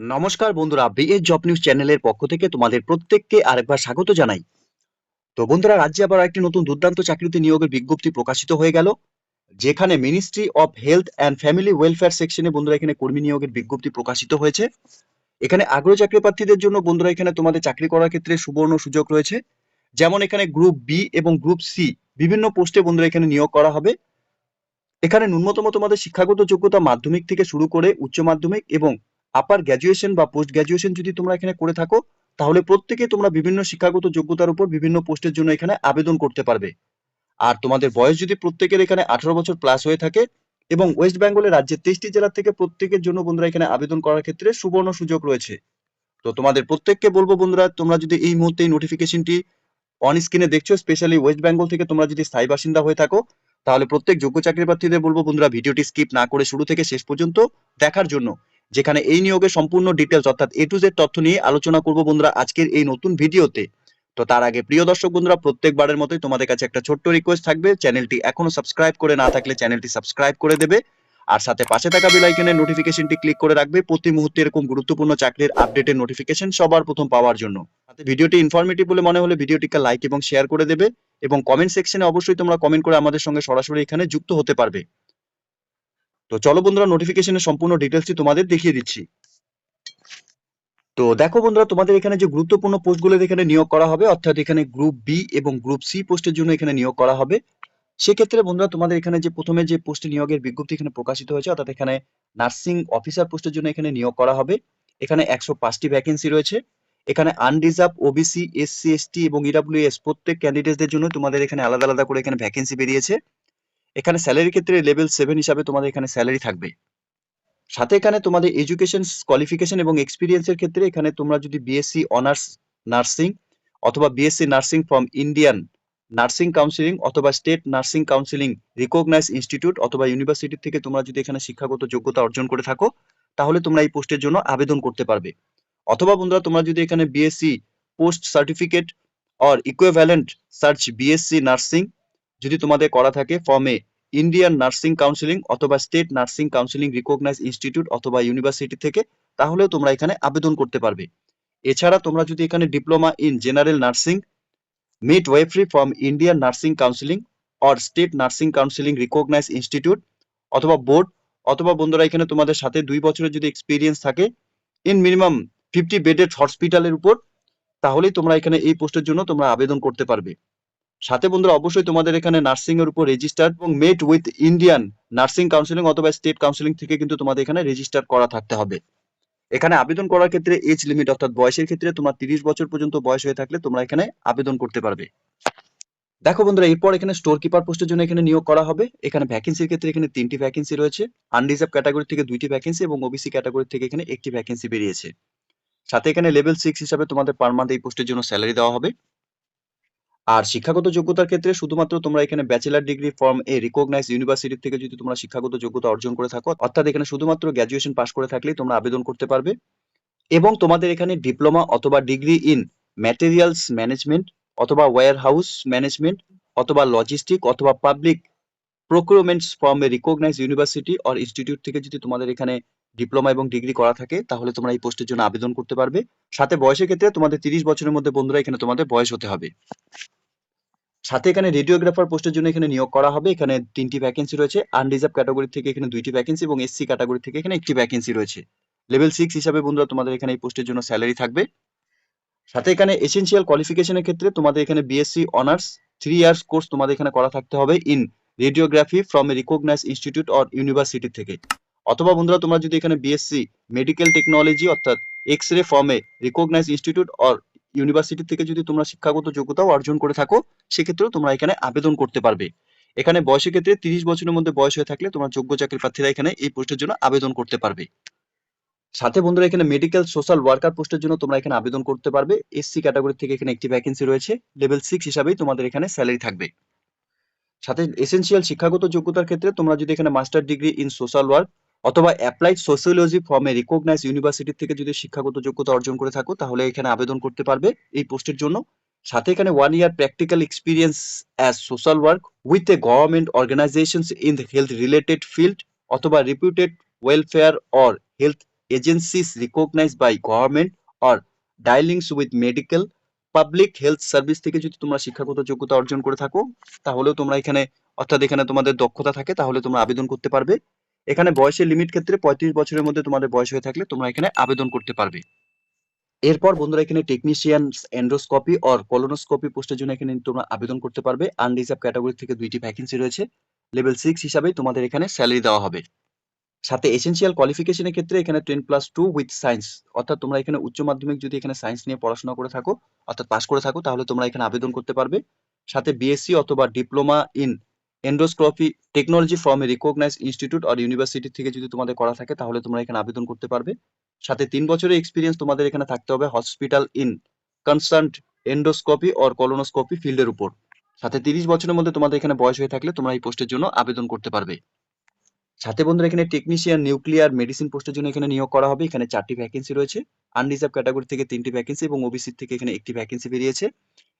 নমস্কার বন্ধুরা BS job news চ্যানেলের পক্ষ থেকে তোমাদের প্রত্যেককে আরেকবার স্বাগত জানাই। তো বন্ধুরা, রাজ্যে আবার একটি নতুন দুর্দান্ত চাকরিতে নিয়োগের বিজ্ঞপ্তি প্রকাশিত হয়ে গেল, যেখানে ministry of health and family welfare সেকশনে বন্ধুরা এখানে কর্মী নিয়োগের বিজ্ঞপ্তি প্রকাশিত হয়েছে। এখানে আগ্রহ চাকরি প্রার্থীদের জন্য বন্ধুরা এখানে তোমাদের চাকরি করার ক্ষেত্রে সুবর্ণ সুযোগ রয়েছে। যেমন এখানে গ্রুপ বি এবং গ্রুপ সি বিভিন্ন পোস্টে বন্ধুরা এখানে নিয়োগ করা হবে। এখানে ন্যূনতম তোমাদের শিক্ষাগত যোগ্যতা মাধ্যমিক থেকে শুরু করে উচ্চ মাধ্যমিক এবং আপার গ্র্যাজুয়েশন বা পোস্ট গ্র্যাজুয়েশন যদি তোমরা এখানে করে থাকো, তাহলে প্রত্যেকে তোমরা বিভিন্ন শিক্ষাগত যোগ্যতার উপর বিভিন্ন পোস্টের জন্য এখানে আবেদন করতে পারবে। আর তোমাদের বয়স যদি প্রত্যেকের এখানে আঠারো বছর প্লাস হয়ে থাকে এবং ওয়েস্ট বেঙ্গলের রাজ্যের তেইশটি জেলা থেকে প্রত্যেকের জন্য বন্ধুরা এখানে আবেদন করার ক্ষেত্রে সুবর্ণ সুযোগ রয়েছে। তো তোমাদের প্রত্যেককে বলব বন্ধুরা, তোমরা যদি এই মুহূর্তে এই নোটিফিকেশনটি অন স্ক্রিনে দেখছ স্পেশালি ওয়েস্ট বেঙ্গল থেকে তোমরা যদি স্থায়ী বাসিন্দা হয়ে থাকো, তাহলে প্রত্যেক যোগ্য চাকরি প্রার্থীদের বলব বন্ধুরা, ভিডিওটি স্কিপ না করে শুরু থেকে শেষ পর্যন্ত দেখার জন্য। যেখানে এই নিয়োগের সম্পূর্ণ ডিটেলস অর্থাৎ এ টু জেড তথ্য নিয়ে আলোচনা করব বন্ধুরা আজকের এই নতুন ভিডিওতে। তো তার আগে প্রিয় দর্শক বন্ধুরা, প্রত্যেকবারের মতোই তোমাদের কাছে একটা ছোট্ট রিকোয়েস্ট থাকবে। চ্যানেলটি এখনও সাবস্ক্রাইব করে না থাকলে চ্যানেলটি সাবস্ক্রাইব করে দেবে। আর সাথে পাশে থাকা বেল আইকনের নোটিফিকেশনটি ক্লিক করে রাখবে প্রতি মুহূর্তে এরকম গুরুত্বপূর্ণ চাকরির আপডেটের নোটিফিকেশন সবার প্রথম পাওয়ার জন্য। সাথে ভিডিওটি ইনফরমেটিভ বলে মনে হলে ভিডিওটিকে লাইক এবং শেয়ার করে দেবে এবং কমেন্ট সেকশনে অবশ্যই তোমরা কমেন্ট করে আমাদের সঙ্গে সরাসরি এখানে যুক্ত হতে পারবে। তো চলো বন্ধুরা নোটিফিকেশনের সম্পূর্ণ ডিটেলসটি তোমাদের দেখিয়ে দিচ্ছি। তো দেখো বন্ধুরা, তোমাদের এখানে যে গুরুত্বপূর্ণ পোস্টগুলো এখানে নিয়োগ করা হবে, অর্থাৎ এখানে গ্রুপ বি এবং গ্রুপ সি পোস্টের জন্য এখানে নিয়োগ করা হবে। সেক্ষেত্রে বন্ধুরা, তোমাদের এখানে যে প্রথমে যে পোস্টে নিয়োগের বিজ্ঞপ্তি এখানে প্রকাশিত হয়েছে, অর্থাৎ এখানে নার্সিং অফিসার পোস্টের জন্য এখানে নিয়োগ করা হবে। এখানে একশো পাঁচটি ভ্যাকেন্সি রয়েছে। এখানে আনরিজার্ভ ওবিসি এসসি এসটি এবং ইডাব্লিউএস প্রত্যেক ক্যান্ডিডেটদের জন্য তোমাদের এখানে আলাদা আলাদা করে এখানে ভ্যাকেন্সি বেরিয়েছে। এখানে স্যালারি ক্ষেত্রে লেভেল সেভেন হিসাবে তোমাদের এখানে স্যালারি থাকবে। সাথে এখানে তোমাদের এডুকেশন কোয়ালিফিকেশন এবং এক্সপিরিয়েন্সের ক্ষেত্রে এখানে তোমরা যদি বিএসসি অনার্স নার্সিং অথবা BSc nursing from Indian nursing counselling অথবা state nursing counselling recognise institute অথবা ইউনিভার্সিটি থেকে তোমরা যদি এখানে শিক্ষাগত যোগ্যতা অর্জন করে থাকো, তাহলে তোমরা এই পোস্টের জন্য আবেদন করতে পারবে। অথবা বন্ধুরা, তোমরা যদি এখানে BSc post certificate or equivalent search BSc nursing যদি তোমাদের করা থাকে ফর্মে ইন্ডিয়ান নার্সিং কাউন্সিলিং অথবা state nursing counselling recognise institute অথবা ইউনিভার্সিটি থেকে, তাহলেও তোমরা এখানে আবেদন করতে পারবে। এছাড়া তোমরা যদি এখানে diploma in general nursing midwifery from Indian nursing counselling or state nursing counselling recognise institute অথবা বোর্ড অথবা বন্ধুরা এখানে তোমাদের সাথে দুই বছরের যদি এক্সপিরিয়েন্স থাকে ইন মিনিমাম ফিফটি বেডেড হসপিটালের উপর, তাহলেই তোমরা এখানে এই পোস্টের জন্য তোমরা আবেদন করতে পারবে। সাথে বন্ধুরা, অবশ্যই তোমাদের এখানে নার্সিং এর উপর রেজিস্টার এবং met with Indian nursing counselling অথবা স্টেট কাউন্সিলিং থেকে কিন্তু তোমাদের এখানে রেজিস্টার করা থাকতে হবে। এখানে আবেদন করার ক্ষেত্রে এজ লিমিট অর্থাৎ বয়সের ক্ষেত্রে তোমার তিরিশ বছর পর্যন্ত বয়স হয়ে থাকলে তোমরা এখানে আবেদন করতে পারবে। দেখো বন্ধুরা, এরপর এখানে স্টোর কিপার পোস্টের জন্য এখানে নিয়োগ করা হবে। এখানে ভ্যাকেন্সির ক্ষেত্রে এখানে তিনটি ভ্যাকেন্সি রয়েছে। আনরিজার্ভ ক্যাটাগরি থেকে দুইটি ভ্যাকেন্সি এবং ওবিসি ক্যাটাগরি থেকে এখানে একটি ভ্যাকেন্সি বেরিয়েছে। সাথে এখানে লেভেল সিক্স হিসাবে তোমাদের পার মান্থ এই পোস্টের জন্য স্যালারি দেওয়া হবে। আর শিক্ষাগত যোগ্যতার ক্ষেত্রে শুধুমাত্র তোমরা এখানে bachelor degree from a recognise university থেকে যদি তোমরা শিক্ষাগত যোগ্যতা অর্জন করে থাকো, অর্থাৎ এখানে শুধুমাত্র গ্র্যাজুয়েশন পাস করে থাকলেই তোমরা আবেদন করতে পারবে। এবং তোমাদের এখানে ডিপ্লোমা অথবা ডিগ্রি ইন ম্যাটেরিয়ালস ম্যানেজমেন্ট অথবা ওয়্যার হাউস ম্যানেজমেন্ট অথবা লজিস্টিক অথবা public procurements from a recognise university or institute থেকে যদি তোমাদের এখানে ডিপ্লোমা এবং ডিগ্রি করা থাকে, তাহলে তোমরা এই পোস্টের জন্য আবেদন করতে পারবে। সাথে বয়সের ক্ষেত্রে তোমাদের তিরিশ বছরের মধ্যে বন্ধুরা এখানে তোমাদের বয়স হতে হবে। সাথে এখানে রেডিওগ্রাফার পোস্টের জন্য এখানে নিয়োগ করা হবে। এখানে তিনটি ভ্যাকেন্সি রয়েছে। আনরিজার্ভ ক্যাটাগরি থেকে এখানে দুইটি ভ্যাকেন্সি এবং এসসি ক্যাটাগরি থেকে এখানে একটি ভ্যাকেন্সি রয়েছে। লেভেল সিক্স হিসাবে বন্ধুরা তোমাদের এখানে এই পোস্টের জন্য স্যালারি থাকবে। সাথে এখানে এসেনশিয়াল কোয়ালিফিকেশনের ক্ষেত্রে তোমাদের এখানে BSc honours three years course তোমাদের এখানে করা থাকতে হবে in radiography from a recognise institute or university থেকে। অথবা বন্ধুরা, তোমরা যদি এখানে বিএসসি মেডিকেল টেকনোলজি অর্থাৎ এক্স রে ফর্মে রিকগনাইজ ইনস্টিটিউট অর ইউনিভার্সিটি থেকে যদি তোমরা শিক্ষাগত যোগ্যতাও অর্জন করে থাকো, সেক্ষেত্রেও তোমরা এখানে আবেদন করতে পারবে। এখানে বয়সের ক্ষেত্রে তিরিশ বছরের মধ্যে বয়স হয়ে থাকলে তোমার যোগ্য চাকরি প্রার্থীরা এখানে এই পোস্টের জন্য আবেদন করতে পারবে। সাথে বন্ধুরা, এখানে মেডিকেল সোশ্যাল ওয়ার্কার পোস্টের জন্য তোমরা এখানে আবেদন করতে পারবে। এসসি ক্যাটাগরি থেকে এখানে একটি ভ্যাকেন্সি রয়েছে। লেভেল সিক্স হিসাবেই তোমাদের এখানে স্যালারি থাকবে। সাথে এসেনশিয়াল শিক্ষাগত যোগ্যতার ক্ষেত্রে তোমরা যদি এখানে master degree in social work অথবা অ্যাপ্লাইড সোশিওলজি ফর্মে রিকগনাইজ ইউনিভার্সিটি থেকে যদি শিক্ষাগত যোগ্যতা অর্জন করে থাকো, তাহলে এখানে আবেদন করতে পারবে এই পোস্টের জন্য। সাথে এখানে one year practical experience as social work with a government organisation in health related field অথবা reputed welfare or health agencies recognized by government or dealings with medical public health service থেকে যদি তোমরা শিক্ষাগত যোগ্যতা অর্জন করে থাকো, তাহলেও তোমরা এখানে, অর্থাৎ এখানে তোমাদের দক্ষতা থাকে, তাহলে তোমরা আবেদন করতে পারবে। এখানে বয়সের লিমিট ক্ষেত্রে পঁয়ত্রিশ বছরের মধ্যে তোমাদের বয়স হয়ে থাকলে তোমরা এখানে আবেদন করতে পারবে। এরপর বন্ধুরা এখানে টেকনিশিয়ান এন্ডোস্কোপি অর কলোনোস্কোপি পোস্টের জন্য এখানে তোমরা আবেদন করতে পারবে। আনরিজার্ভ ক্যাটাগরি থেকে দুইটি ভ্যাকেন্সি রয়েছে। লেভেল সিক্স হিসাবে তোমাদের এখানে স্যালারি দেওয়া হবে। সাথে এসেনশিয়াল কোয়ালিফিকেশনের ক্ষেত্রে এখানে ten plus two with science অর্থাৎ তোমরা এখানে উচ্চ মাধ্যমিক যদি এখানে সায়েন্স নিয়ে পড়াশোনা করে থাকো, অর্থাৎ পাস করে থাকো, তাহলে তোমরা এখানে আবেদন করতে পারবে। সাথে বিএসসি অথবা diploma in endoscopy technology from a recognise institute R university থেকে যদি তোমাদের করা থাকে, তাহলে তোমরা এখানে আবেদন করতে পারবে। সাথে তিন বছরের এক্সপিরিয়েন্স তোমাদের এখানে থাকতে হবে hospital in concerned endoscopy or colonoscopy ফিল্ডের উপর। সাথে তিরিশ বছরের মধ্যে তোমাদের এখানে বয়স হয়ে থাকলে তোমরা এই পোস্টের জন্য আবেদন করতে পারবে। সাথে বন্ধুরা এখানে টেকনিশিয়ান নিউক্লিয়ার মেডিসিন পোস্টের জন্য এখানে নিয়োগ করা হবে। এখানে চারটি ভ্যাকেন্সি রয়েছে। আনরিজার্ভ ক্যাটাগরি থেকে তিনটি ভ্যাকেন্সি এবং ওবিসি থেকে এখানে একটি ভ্যাকেন্সি বেরিয়েছে।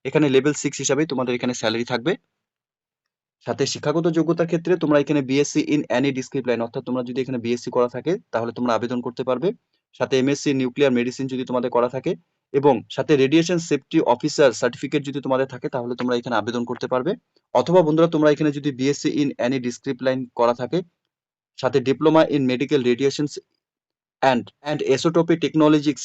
এখানে লেভেল সিক্স হিসাবে তোমাদের এখানে স্যালারি থাকবে। সাথে শিক্ষাগত যোগ্যতার ক্ষেত্রে তোমরা এখানে বিএসসি ইন অ্যানি ডিসক্রিপ্লাইন অর্থাৎ তোমরা যদি এখানে বিএসসি করা থাকে, তাহলে তোমরা আবেদন করতে পারবে। সাথে এমএসসি নিউক্লিয়ার মেডিসিন যদি তোমাদের করা থাকে এবং সাথে রেডিয়েশন সেফটি অফিসার সার্টিফিকেট যদি তোমাদের থাকে, তাহলে তোমরা এখানে আবেদন করতে পারবে। অথবা বন্ধুরা, তোমরা এখানে যদি BSc in any discipline করা থাকে, সাথে diploma in medical radiations and and isotope technologies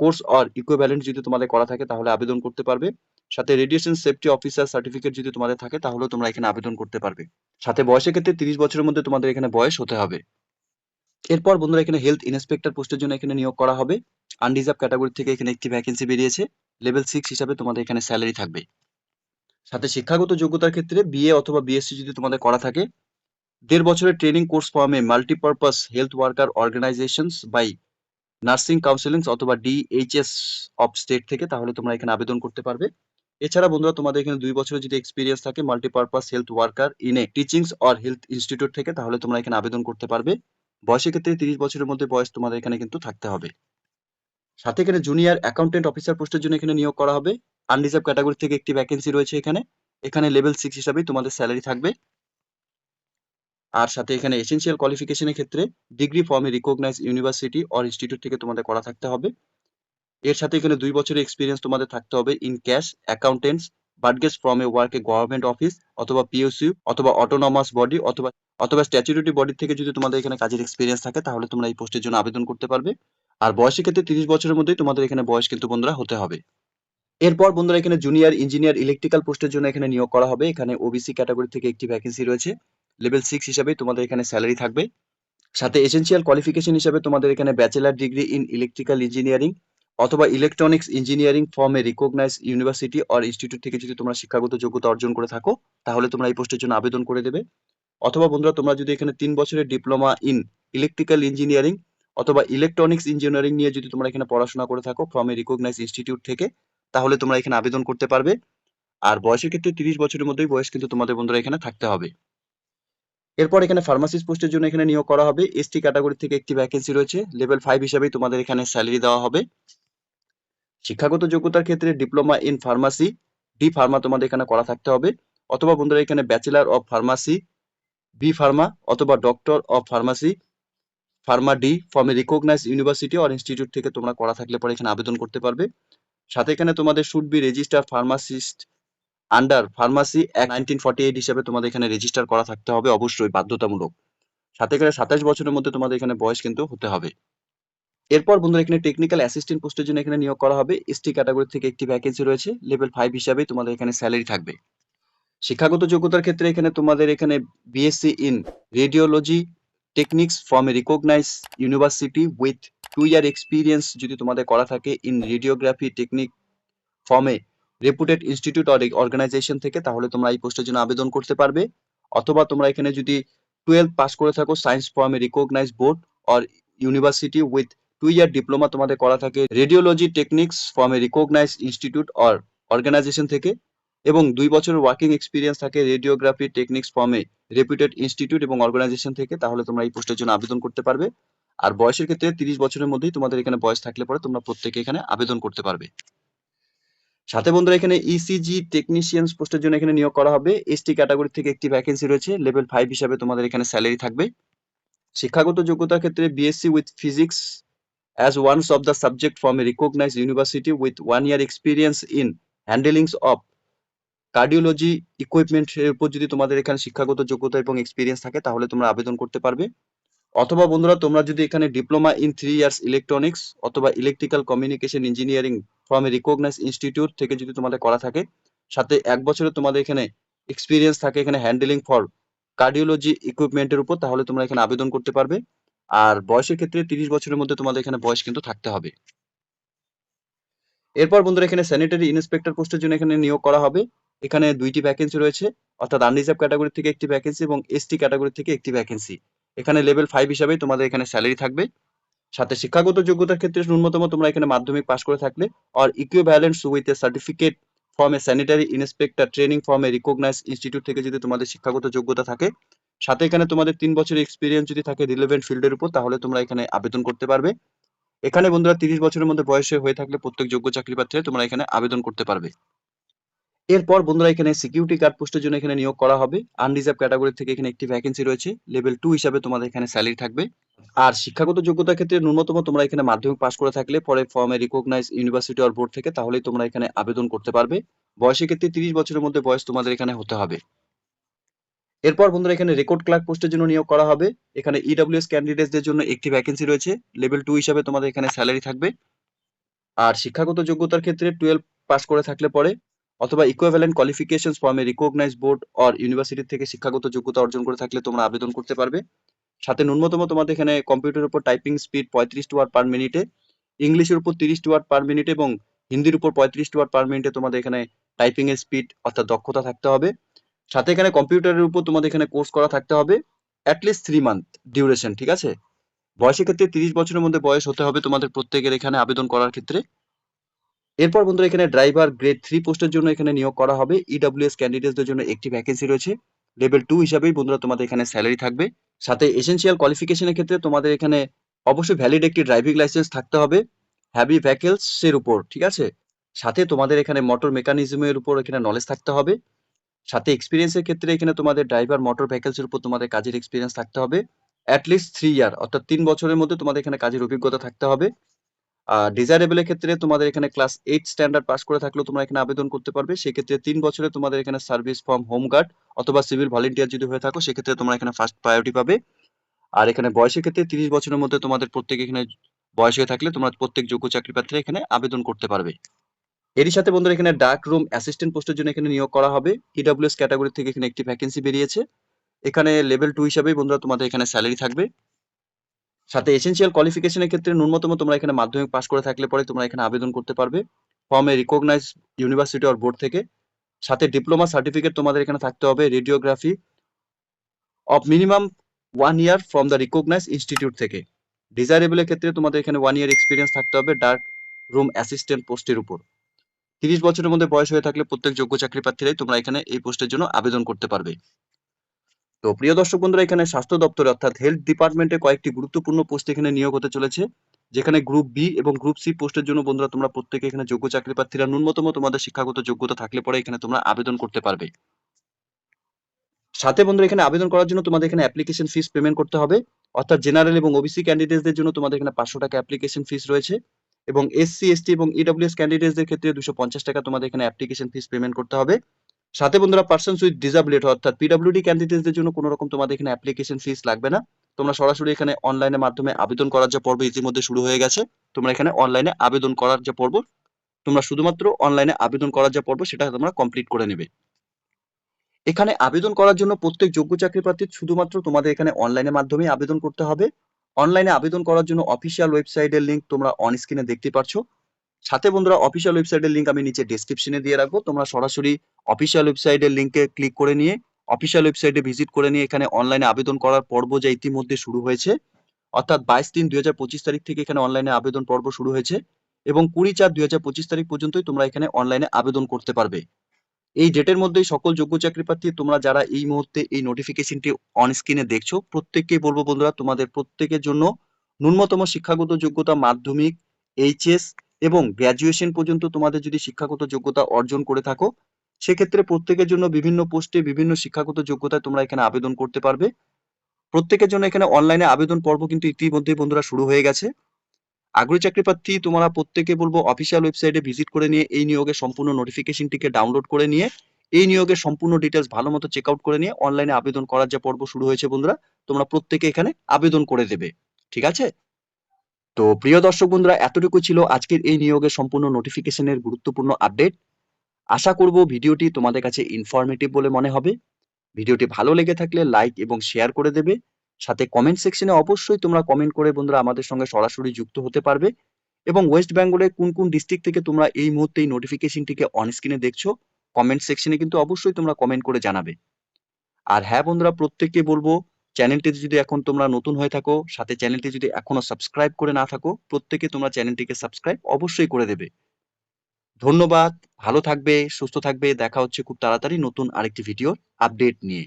course or equivalent যদি তোমাদের করা থাকে, তাহলে আবেদন করতে পারবে। সাথে রেডিয়েশন সেফটি অফিসার সার্টিফিকেট যদি তোমাদের থাকে তাহলে তোমরা এখানে আবেদন করতে পারবে। সাথে বয়সের ক্ষেত্রে তিরিশ বছরের মধ্যে তোমাদের এখানে বয়স হতে হবে। এরপর বন্ধুরা এখানে হেলথ ইন্সপেক্টর পোস্টের জন্য এখানে নিয়োগ করা হবে। আনরিজার্ভ ক্যাটাগরি থেকে এখানে একটি ভ্যাকেন্সি বেরিয়েছে। লেভেল সিক্স হিসাবে তোমাদের এখানে স্যালারি থাকবে। সাথে শিক্ষাগত যোগ্যতার ক্ষেত্রে বিএ অথবা বিএসসি যদি তোমাদের করা থাকে, দেড় বছরের ট্রেনিং কোর্স ফর্মে multipurpose health worker organisations by nursing counselling অথবা ডিএইচএস অফ স্টেট থেকে তাহলে তোমরা এখানে আবেদন করতে পারবে। এছাড়া বন্ধুরা, তোমাদের এখানে দুই বছরের যদি এক্সপিরিয়েন্স থাকে multipurpose health worker in a teachings or health institute থেকে, তাহলে তোমরা এখানে আবেদন করতে পারবে। বয়সের ক্ষেত্রে তিরিশ বছরের মধ্যে বয়স তোমাদের এখানে কিন্তু থাকতে হবে। সাথে এখানে জুনিয়র অ্যাকাউন্টেন্ট অফিসার পোস্টের জন্য এখানে নিয়োগ করা হবে। আনরিজার্ভ ক্যাটাগরি থেকে একটি ভ্যাকেন্সি রয়েছে এখানে। এখানে লেভেল সিক্স হিসাবেই তোমাদের স্যালারি থাকবে। আর সাথে এখানে এসেনশিয়াল কোয়ালিফিকেশনের ক্ষেত্রে ডিগ্রি ফর্মে রিকগনাইজ ইউনিভার্সিটি অর ইনস্টিটিউট থেকে তোমাদের করা থাকতে হবে। এর সাথে এখানে দুই বছরের এক্সপিরিয়েন্স তোমাদের থাকতে হবে in cash accountants Burgess from a work a government office অথবা পিওসিউ অথবা অটোনমাস বডি অথবা অথবা স্ট্যাচুরিটি বডি থেকে যদি তোমাদের এখানে কাজের এক্সপিরিয়েন্স থাকে, তাহলে তোমরা এই পোস্টের জন্য আবেদন করতে পারবে। আর বয়সের ক্ষেত্রে তিরিশ বছরের মধ্যেই তোমাদের এখানে বয়স কিন্তু বন্ধুরা হতে হবে। এরপর বন্ধুরা এখানে জুনিয়র ইঞ্জিনিয়ার ইলেকট্রিক্যাল পোস্টের জন্য এখানে নিয়োগ করা হবে। এখানে ওবিসি ক্যাটাগরি থেকে একটি ভ্যাকেন্সি রয়েছে। লেভেল সিক্স হিসাবে তোমাদের এখানে স্যালারি থাকবে। সাথে এসেন্সিয়াল কোয়ালিফিকেশন হিসাবে তোমাদের এখানে bachelor degree in electrical engineering অথবা electronics engineering from recognise university or institute থেকে যদি তোমরা শিক্ষাগত যোগ্যতা অর্জন করে থাকো, তাহলে তোমরা এই পোস্টের জন্য আবেদন করে দেবে। অথবা বন্ধুরা, তোমরা যদি এখানে তিন বছরের ডিপ্লোমা ইন ইলেকট্রিক্যাল ইঞ্জিনিয়ারিং অথবা ইলেকট্রনিক্স ইঞ্জিনিয়ারিং নিয়ে যদি তোমরা এখানে পড়াশোনা করে থাকো ফ্রম এ রিকগনাইজ ইনস্টিটিউট থেকে, তাহলে তোমরা এখানে আবেদন করতে পারবে। আর বয়সের ক্ষেত্রে তিরিশ বছরের মধ্যেই বয়স কিন্তু তোমাদের বন্ধুরা এখানে থাকতে হবে। এরপর এখানে ফার্মাসিস্ট পোস্টের জন্য এখানে নিয়োগ করা হবে। এসটি ক্যাটাগরি থেকে একটি ভ্যাকেন্সি রয়েছে। লেভেল ফাইভ হিসাবেই তোমাদের এখানে স্যালারি দেওয়া হবে। শিক্ষাগত যোগ্যতার ক্ষেত্রে diploma in pharmacy D pharma তোমাদের এখানে করা থাকতে হবে। অথবা বন্ধুরা, এখানে bachelor of pharmacy, B pharma অথবা doctor of pharmacy, pharma D from recognise university or institute থেকে তোমরা করা থাকলে পরে এখানে আবেদন করতে পারবে। সাথে এখানে তোমাদের should be register pharmacist under pharmacy act nineteen forty eight হিসাবে তোমাদের এখানে রেজিস্টার করা থাকতে হবে, অবশ্যই বাধ্যতামূলক। সাথে এখানে সাতাশ বছরের মধ্যে তোমাদের এখানে বয়স কিন্তু হতে হবে। এরপর বন্ধুরা এখানে টেকনিক্যাল অ্যাসিস্ট্যান্ট পোস্টের জন্য এখানে নিয়োগ করা হবে। এসটি ক্যাটাগরি থেকে একটি ভ্যাকেন্সি রয়েছে। লেভেল ফাইভ হিসাবে তোমাদের এখানে স্যালারি থাকবে। শিক্ষাগত যোগ্যতার ক্ষেত্রে এখানে তোমাদের এখানে BSc in radiology technics from a recognise university with two year experience যদি তোমাদের করা থাকে ইন রেডিওগ্রাফি টেকনিক ফর্মে রেপুটেড ইনস্টিটিউট অর অর্গানাইজেশন থেকে, তাহলে তোমরা এই পোস্টের জন্য আবেদন করতে পারবে। অথবা তোমরা এখানে যদি টুয়েলভ পাস করে থাকো সায়েন্স ফর্মে recognise board or university with two year diploma তোমাদের করা থাকে radiology technics from a recognise institute or organisation থেকে এবং দুই বছরের ওয়ার্কিং এক্সপিরিয়েন্স থাকে রেডিওগ্রাফি টেকনিক্স ফর্মে রেপুটেড ইনস্টিটিউট এবং অর্গানাইজেশন থেকে, তাহলে তোমরা এই পোস্টের জন্য আবেদন করতে পারবে। আর বয়সের ক্ষেত্রে তিরিশ বছরের মধ্যেই তোমাদের এখানে বয়স থাকলে পরে তোমরা প্রত্যেকে এখানে আবেদন করতে পারবে। সাথে বন্ধুরা, এখানে ইসিজি টেকনিশিয়ানস পোস্টের জন্য এখানে নিয়োগ করা হবে। এসটি ক্যাটাগরি থেকে একটি ভ্যাকেন্সি রয়েছে লেভেল ফাইভ হিসাবে তোমাদের এখানে স্যালারি থাকবে। শিক্ষাগত যোগ্যতার ক্ষেত্রে BSc with physics as one of the subject from a recognized university with one year experience in handlings of cardiology equipment এর উপর যদি তোমাদের এখানে শিক্ষাগত যোগ্যতা এবং এক্সপিরিয়েন্স থাকে, তাহলে তোমরা আবেদন করতে পারবে। অথবা বন্ধুরা, তোমরা যদি এখানে diploma in three years electronics অথবা electrical communication engineering from a recognise institute থেকে যদি তোমাদের করা থাকে, সাথে এক বছরে তোমাদের এখানে এক্সপিরিয়েন্স থাকে এখানে হ্যান্ডেলিং ফর কার্ডিওলজি ইকুইপমেন্টের উপর, তাহলে তোমরা এখানে আবেদন করতে পারবে। আর বয়সের ক্ষেত্রে তিরিশ বছরের মধ্যে তোমাদের এখানে বয়স কিন্তু থাকতে হবে। এরপর বন্ধুরা এখানে স্যানিটারি ইন্সপেক্টর পোস্টের জন্য এখানে নিয়োগ করা হবে। এখানে দুইটি ভ্যাকেন্সি রয়েছে, অর্থাৎ আনরিজার্ভ ক্যাটাগরি থেকে একটি ভ্যাকেন্সি এবং এসটি ক্যাটাগরি থেকে একটি ভ্যাকেন্সি এখানে লেভেল ফাইভ হিসাবে তোমাদের এখানে স্যালারি থাকবে। সাথে শিক্ষাগত যোগ্যতার ক্ষেত্রে ন্যূনতম তোমরা এখানে মাধ্যমিক পাশ করে থাকলে আর equivalence with a certificate from a sanitary inspector training from a recognise institute থেকে যদি তোমাদের শিক্ষাগত যোগ্যতা থাকে সাথে এখানে তোমাদের তিন বছরের এক্সপিরিয়েন্স যদি থাকে রিলেভেন্ট ফিল্ডের উপর, তাহলে তোমরা এখানে আবেদন করতে পারবে। এখানে বন্ধুরা তিরিশ বছরের মধ্যে বয়সে হয়ে থাকলে প্রত্যেক যোগ্য চাকরি প্রার্থীরা তোমরা এখানে আবেদন করতে পারবে। এরপর বন্ধুরা এখানে সিকিউরিটি গার্ড পোস্টের জন্য এখানে নিয়োগ করা হবে। আনরিজার্ভ ক্যাটাগরি থেকে এখানে একটি ভ্যাকেন্সি রয়েছে। লেভেল টু হিসাবে তোমাদের এখানে স্যালারি থাকবে। আর শিক্ষাগত যোগ্যতার ক্ষেত্রে ন্যূনতম তোমরা এখানে মাধ্যমিক পাশ করে থাকলে পরে ফর্মে রিকগনাইজ ইউনিভার্সিটি অর বোর্ড থেকে তাহলেই তোমরা এখানে আবেদন করতে পারবে। বয়সের ক্ষেত্রে তিরিশ বছরের মধ্যে বয়স তোমাদের এখানে হতে হবে। এরপর বন্ধুরা এখানে রেকর্ড ক্লার্ক পোস্টের জন্য নিয়োগ করা হবে। এখানে ইডব্লিউএস ক্যান্ডিডেটদের জন্য একটি ভ্যাকেন্সি রয়েছে। লেভেল টু হিসাবে তোমাদের এখানে স্যালারি থাকবে। আর শিক্ষাগত যোগ্যতার ক্ষেত্রে টুয়েলভ পাস করে থাকলে পরে অথবা ইকুইভ্যালেন্ট কোয়ালিফিকেশন ফর্মে রিকগনাইজ বোর্ড অর ইউনিভার্সিটি থেকে শিক্ষাগত যোগ্যতা অর্জন করে থাকলে তোমরা আবেদন করতে পারবে। সাথে ন্যূনতম তোমাদের এখানে কম্পিউটারের উপর টাইপিং স্পিড পঁয়ত্রিশ ওয়ার্ড পার মিনিটে ইংলিশের উপর তিরিশ ওয়ার্ড পার মিনিট এবং হিন্দির উপর পঁয়ত্রিশ ওয়ার্ড পার মিনিটে তোমাদের এখানে টাইপিং এর স্পিড অর্থাৎ দক্ষতা থাকতে হবে। সাথে এখানে কম্পিউটারের উপর তোমাদের এখানে কোর্স করা থাকতে হবে অ্যাটলিস্ট থ্রি মান্থ ডিউরেশন ঠিক আছে? বয়সের ক্ষেত্রে তিরিশ বছরের মধ্যে বয়স হতে হবে তোমাদের প্রত্যেকের এখানে আবেদন করার ক্ষেত্রে। এরপর বন্ধুরা এখানে ড্রাইভার গ্রেড থ্রি পোস্টের জন্য এখানে নিয়োগ করা হবে ইডব্লিউএস ক্যান্ডিডেটদের জন্য একটি ভ্যাকেন্সি রয়েছে। লেভেল টু হিসাবেই বন্ধুরা তোমাদের এখানে স্যালারি থাকবে। সাথে এসেন্সিয়াল কোয়ালিফিকেশনের ক্ষেত্রে তোমাদের এখানে অবশ্যই ভ্যালিড একটি ড্রাইভিং লাইসেন্স থাকতে হবে হ্যাভি ভ্যাকেলস এর উপর, ঠিক আছে? সাথে তোমাদের এখানে মোটর মেকানিজমের উপর এখানে নলেজ থাকতে হবে। সাথে এক্সপিরিয়েন্সের ক্ষেত্রে এখানে তোমাদের ড্রাইভার মোটর ভেহিকলস এর উপর তোমাদের কাজের এক্সপিরিয়েন্স থাকতে হবে। অ্যাটলিস্ট থ্রি ইয়ার অর্থাৎ তিন বছরের মধ্যে তোমাদের এখানে কাজের অভিজ্ঞতা থাকতে হবে। আর ডিজায়ারেবলের ক্ষেত্রে তোমাদের এখানে ক্লাস এইট স্ট্যান্ডার্ড পাস করে থাকলেও তোমরা এখানে আবেদন করতে পারবে। সেক্ষেত্রে তিন বছরে তোমাদের এখানে সার্ভিস ফর্ম হোম গার্ড অথবা সিভিল ভলেন্টিয়ার যদি হয়ে থাকো, সেক্ষেত্রে তোমরা এখানে ফার্স্ট প্রায়োরিটি পাবে। আর এখানে বয়সের ক্ষেত্রে তিরিশ বছরের মধ্যে তোমাদের প্রত্যেক এখানে বয়স হয়ে থাকলে তোমরা প্রত্যেক যোগ্য চাকরি প্রার্থীরা এখানে আবেদন করতে পারবে। এরই সাথে বন্ধুরা এখানে ডার্ক রুম অ্যাসিস্ট্যান্ট পোস্টের জন্য এখানে নিয়োগ করা হবে। ইডব্লিউএস ক্যাটাগরি থেকে এখানে একটি ভ্যাকেন্সি বেরিয়েছে। এখানে লেভেল টু হিসাবেই বন্ধুরা তোমাদের এখানে স্যালারি থাকবে। সাথে এসেন্সিয়াল কোয়ালিফিকেশনের ক্ষেত্রে ন্যূনতম তোমরা এখানে মাধ্যমিক পাস করে থাকলে পরে তোমরা এখানে আবেদন করতে পারবে। ফর্মে রিকগনাইজ ইউনিভার্সিটি অর বোর্ড থেকে। সাথে ডিপ্লোমা সার্টিফিকেট তোমাদের এখানে থাকতে হবে radiography of minimum one year from the recognise institute থেকে। ডিজায়ারেবলের ক্ষেত্রে তোমাদের এখানে ওয়ান ইয়ার এক্সপিরিয়েন্স থাকতে হবে ডার্ক রুম অ্যাসিস্ট্যান্ট পোস্টের উপর। তিরিশ বছরের মধ্যে বয়স হয়ে থাকলে প্রত্যেক যোগ্য চাকরি প্রার্থীরাই তোমরা এখানে এই পোস্টের জন্য আবেদন করতে পারবে। তো প্রিয় দর্শক বন্ধুরা, এখানে স্বাস্থ্য দপ্তরে অর্থাৎ হেলথ ডিপার্টমেন্টে কয়েকটি গুরুত্বপূর্ণ পোস্ট এখানে নিয়োগ হতে চলেছে, যেখানে গ্রুপ বি এবং গ্রুপ সি পোস্টের জন্য বন্ধুরা তোমরা প্রত্যেকে এখানে যোগ্য চাকরি প্রার্থীরা ন্যূনতম তোমাদের শিক্ষাগত যোগ্যতা থাকলে পরে এখানে তোমরা আবেদন করতে পারবে। সাথে বন্ধুরা, এখানে আবেদন করার জন্য তোমাদের এখানে অ্যাপ্লিকেশন ফিস পেমেন্ট করতে হবে, অর্থাৎ জেনারেল এবং ওবিসি ক্যান্ডিডেটদের জন্য তোমাদের এখানে পাঁচশো টাকা অ্যাপ্লিকেশন ফিস রয়েছে। এবং এসসি এসটি এবং ইডব্লিউএস ক্যান্ডিডেটদের ক্ষেত্রে দুশো পঞ্চাশ টাকা তোমাদের এখানে অ্যাপ্লিকেশন ফিস পেমেন্ট করতে হবে। সাথে বন্ধুরা পার্সনস উইথ ডিসাবিলিটি অর্থাৎ পিডব্লিউডি ক্যান্ডিডেটদের জন্য কোনো রকম তোমাদের এখানে অ্যাপ্লিকেশন ফিস লাগবে না। তোমরা সরাসরি এখানে অনলাইনের মাধ্যমে আবেদন করার যে পর্ব ইতিমধ্যে শুরু হয়ে গেছে, তোমরা এখানে অনলাইনে আবেদন করার যে পর্ব, তোমরা শুধুমাত্র অনলাইনে আবেদন করার যে পর্ব, সেটা তোমরা কমপ্লিট করে নেবে। এখানে আবেদন করার জন্য প্রত্যেক যোগ্য চাকরি প্রার্থী শুধুমাত্র তোমাদের এখানে অনলাইনের মাধ্যমে আবেদন করতে হবে। অনলাইনে আবেদন করার জন্য অফিসিয়াল ওয়েবসাইটের লিঙ্ক তোমরা অন স্ক্রিনে দেখতে পাচ্ছ সাথে বন্ধুরা অফিসিয়াল ওয়েবসাইটের লিঙ্ক আমি নিচে ডেসক্রিপশনে দিয়ে রাখব। তোমরা সরাসরি অফিসিয়াল ওয়েবসাইটের লিংকে ক্লিক করে নিয়ে অফিসিয়াল ওয়েবসাইটে ভিজিট করে নিয়ে এখানে অনলাইনে আবেদন করার পর্ব যা ইতিমধ্যে শুরু হয়েছে, অর্থাৎ বাইশ তিন দুই তারিখ থেকে এখানে অনলাইনে আবেদন পর্ব শুরু হয়েছে এবং কুড়ি চার দুই তারিখ পর্যন্তই তোমরা এখানে অনলাইনে আবেদন করতে পারবে। এই ডেটের মধ্যেই সকল যোগ্য চাকরি প্রার্থী, তোমরা যারা এই মুহূর্তে এই নোটিফিকেশনটি অন স্ক্রিনে দেখছ প্রত্যেককেই বলব বন্ধুরা, তোমাদের প্রত্যেকের জন্য ন্যূনতম শিক্ষাগত যোগ্যতা মাধ্যমিক এইচএস এবং গ্র্যাজুয়েশন পর্যন্ত তোমাদের যদি শিক্ষাগত যোগ্যতা অর্জন করে থাকো, সেক্ষেত্রে প্রত্যেকের জন্য বিভিন্ন পোস্টে বিভিন্ন শিক্ষাগত যোগ্যতায় তোমরা এখানে আবেদন করতে পারবে। প্রত্যেকের জন্য এখানে অনলাইনে আবেদন পর্ব কিন্তু ইতিমধ্যেই বন্ধুরা শুরু হয়ে গেছে। আগ্রহী চাকরি প্রার্থী, তোমরা প্রত্যেকে বলব অফিসিয়াল ওয়েবসাইটে ভিজিট করে নিয়ে, এই নিয়োগের সম্পূর্ণ নোটিফিকেশনটিকে ডাউনলোড করে নিয়ে, এই নিয়োগের সম্পূর্ণ ডিটেলস ভালো মতো চেক আউট করে নিয়ে অনলাইনে আবেদন করার যে পর্ব শুরু হয়েছে বন্ধুরা, তোমরা প্রত্যেকে এখানে আবেদন করে দেবে। ঠিক আছে? তো প্রিয় দর্শক বন্ধুরা এতটুকু ছিল আজকের এই নিয়োগের সম্পূর্ণ নোটিফিকেশনের গুরুত্বপূর্ণ আপডেট আশা করব ভিডিওটি তোমাদের কাছে ইনফরমেটিভ বলে মনে হবে। ভিডিওটি ভালো লেগে থাকলে লাইক এবং শেয়ার করে দেবে। সাথে কমেন্ট সেকশনে অবশ্যই তোমরা কমেন্ট করে বন্ধুরা আমাদের সঙ্গে সরাসরি যুক্ত হতে পারবে। এবং ওয়েস্ট বেঙ্গলের কোন কোন ডিস্ট্রিক্ট থেকে তোমরা এই মুহূর্তে এই নোটিফিকেশনটিকে অন স্ক্রিনে দেখছ কমেন্ট সেকশনে কিন্তু অবশ্যই তোমরা কমেন্ট করে জানাবে। আর হ্যাঁ বন্ধুরা, প্রত্যেককে বলব চ্যানেলটিতে যদি এখন তোমরা নতুন হয়ে থাকো, সাথে চ্যানেলটি যদি এখনও সাবস্ক্রাইব করে না থাকো, প্রত্যেকে তোমরা চ্যানেলটিকে সাবস্ক্রাইব অবশ্যই করে দেবে। ধন্যবাদ, ভালো থাকবে, সুস্থ থাকবে, দেখা হচ্ছে খুব তাড়াতাড়ি নতুন আরেকটি ভিডিওর আপডেট নিয়ে।